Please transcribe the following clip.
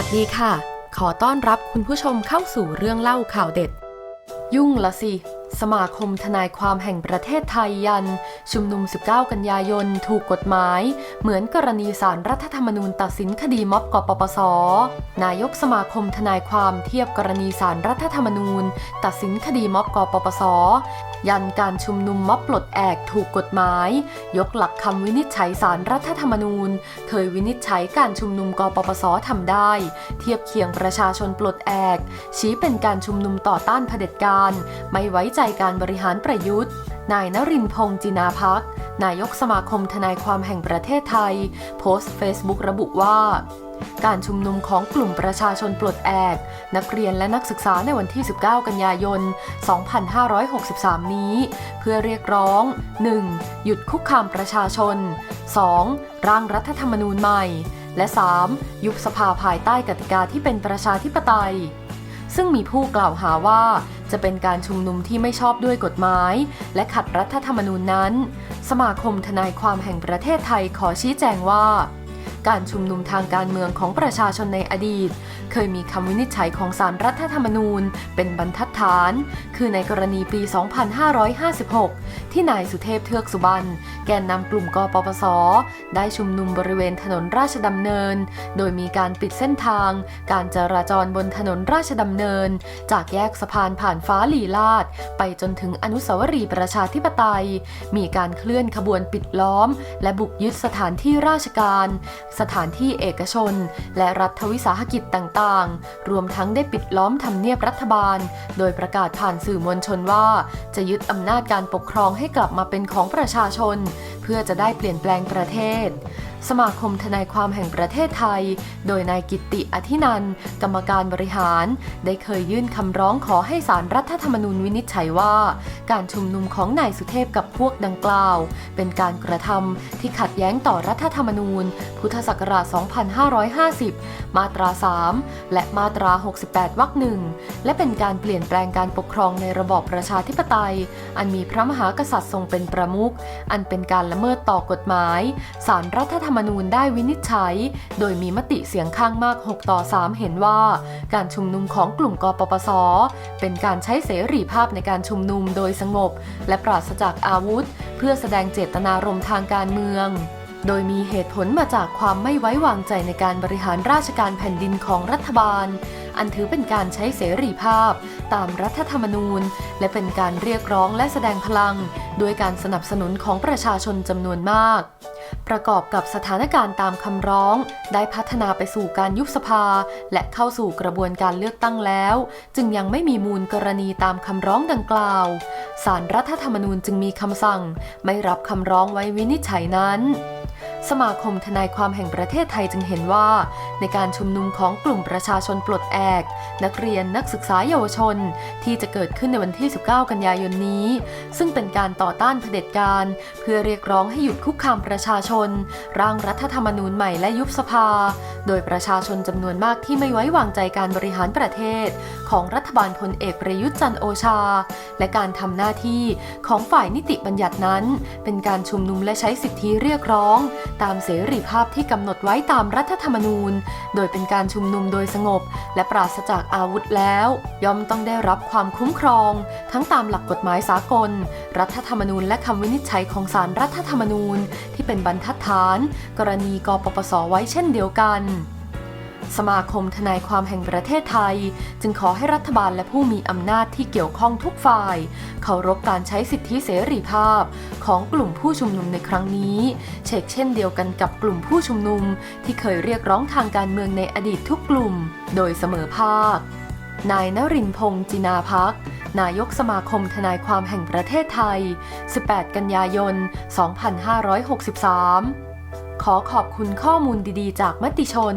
ัสดีค่ะ ขอต้อนรับคุณผู้ชมเข้าสู่เรื่องเล่าข่าวเด็ด ยุ่งละสิ สมาคมทนายความแห่งประเทศไทยยัน ชุมนุม 19 กันยายน ถูกกฎหมาย เหมือนกรณีสารรัฐธรรมนูญตัดสินคดีม็อบกปปส นายกสมาคมทนายความเทียบกรณีสารรัฐธรรมนูญ ตัดสินคดีม็อบกปปส ยันการชุมนุมม็อบปลดแอกถูกกฎหมาย ยกหลักคำวินิจฉัยสารรัฐธรรมนูญ เคยวินิจฉัยการชุมนุมกปปสทำได้ เทียบเคียงประชาชนปลดแอก ชี้เป็นการชุมนุมต่อต้านเผด็จการ ไม่ไว้ใจการบริหารประยุทธ์ นายนรินพงษ์จินาพัก นายกสมาคมทนายความแห่งประเทศไทย โพสต์เฟซบุ๊กระบุว่าการชุมนุมของกลุ่มประชาชนปลดแอก นักเรียนและนักศึกษาในวันที่ 19 กันยายน 2563 นี้ เพื่อเรียกร้อง 1. หยุดคุกคามประชาชน 2. ร่างรัฐธรรมนูญใหม่ และ 3. ยุบสภาภายใต้กติกาที่เป็นประชาธิปไตย ซึ่งมีผู้กล่าวหาว่าจะเป็นการชุมนุมที่ไม่ชอบด้วยกฎหมาย และขัดรัฐธรรมนูญนั้น สมาคมทนายความแห่งประเทศไทยขอชี้แจงว่า การชุมนุมทางการเมืองของประชาชนในอดีต เคยมีคำวินิจฉัยของสารรัฐธรรมนูญ เป็นบรรทัดฐาน คือในกรณีปี 2556 ที่นายสุเทพเทือกสุบรรณแกนนำกลุ่มกปปส ได้ชุมนุมบริเวณถนนราชดำเนิน โดยมีการปิดเส้นทาง การจราจรบนถนนราชดำเนิน จากแยกสะพานผ่านฟ้าลีลาด ไปจนถึงอนุสาวรีย์ประชาธิปไตย มีการเคลื่อนขบวนปิดล้อม และบุกยึดสถานที่ราชการสถานที่เอกชน และรัฐวิสาหกิจต่างๆ รวมทั้งได้ปิดล้อมทำเนียบรัฐบาล โดยประกาศผ่านสื่อมวลชนว่า จะยึดอำนาจการปกครองให้กลับมาเป็นของประชาชน เพื่อจะได้เปลี่ยนแปลงประเทศสมาคมทนายความแห่งประเทศไทย โดยนายกิตติอธินันท์กรรมการบริหาร ได้เคยยื่นคำร้องขอให้สารรัฐธรรมนูญวินิจฉัยว่า การชุมนุมของนายสุเทพกับพวกดังกล่าว เป็นการกระทำที่ขัดแย้งต่อรัฐธรรมนูญ พุทธศักราช 2550 มาตรา 3 และมาตรา 68 วรรคหนึ่งและเป็นการเปลี่ยนแปลงการปกครองในระบอบประชาธิปไตย อันมีพระมหากษัตริย์ทรงเป็นประมุขอันเป็นการละเมิดต่อกฎหมายสารรัฐธรรมธรรมนูญได้วินิจฉัย โดยมีมติเสียงข้างมาก 6 ต่อ 3 เห็นว่า การชุมนุมของกลุ่มกปปส เป็นการใช้เสรีภาพในการชุมนุมโดยสงบ และปราศจากอาวุธ เพื่อแสดงเจตนารมณ์ทางการเมืองโดยมีเหตุผลมาจากความไม่ไว้วางใจในการบริหารราชการแผ่นดินของรัฐบาล อันถือเป็นการใช้เสรีภาพ ตามรัฐธรรมนูญ และเป็นการเรียกร้องและแสดงพลัง ด้วยการสนับสนุนของประชาชนจำนวนมาก ประกอบกับสถานการณ์ตามคำร้อง ได้พัฒนาไปสู่การยุบสภา และเข้าสู่กระบวนการเลือกตั้งแล้ว จึงยังไม่มีมูลกรณีตามคำร้องดังกล่าวสารรัฐธรรมนูญจึงมีคำสั่ง ไม่รับคำร้องไว้วินิจฉัยนั้น สมาคมทนายความแห่งประเทศไทยจึงเห็นว่า ในการชุมนุมของกลุ่มประชาชนปลดแอก นักเรียนนักศึกษาเยาวชน ที่จะเกิดขึ้นในวันที่ 19 กันยายนนี้ ซึ่งเป็นการต่อต้านเผด็จการ เพื่อเรียกร้องให้หยุดคุกคามประชาชน ร่างรัฐธรรมนูญใหม่และยุบสภา โดยประชาชนจำนวนมากที่ไม่ไว้วางใจการบริหารประเทศ ของรัฐบาลพลเอกประยุทธ์จันโอชา และการทำหน้าที่ของฝ่ายนิติบัญญัตินั้น เป็นการชุมนุมและใช้สิทธิเรียกร้อง ตามเสรีภาพที่กำหนดไว้ตามรัฐธรรมนูญ โดยเป็นการชุมนุมโดยสงบ และปราศจากอาวุธแล้ว ย่อมต้องได้รับความคุ้มครอง ทั้งตามหลักกฎหมายสากล รัฐธรรมนูญและคำวินิจฉัยของศาลรัฐธรรมนูญ ที่เป็นบรรทัดฐาน กรณีกปปสไว้เช่นเดียวกัน สมาคมทนายความแห่งประเทศไทย จึงขอให้รัฐบาลและผู้มีอำนาจที่เกี่ยวข้องทุกฝ่ายเคารพการใช้สิทธิเสรีภาพ ของกลุ่มผู้ชุมนุมในครั้งนี้เชกเช่นเดียวกันกับกลุ่มผู้ชุมนุม ที่เคยเรียกร้องทางการเมืองในอดีตทุกกลุ่ม โดยเสมอภาคนายนรินพงษ์จินาพัก นายกสมาคมทนายความแห่งประเทศไทย 18 กันยายน 2563 ขอขอบคุณข้อมูลดีๆ จากมติชน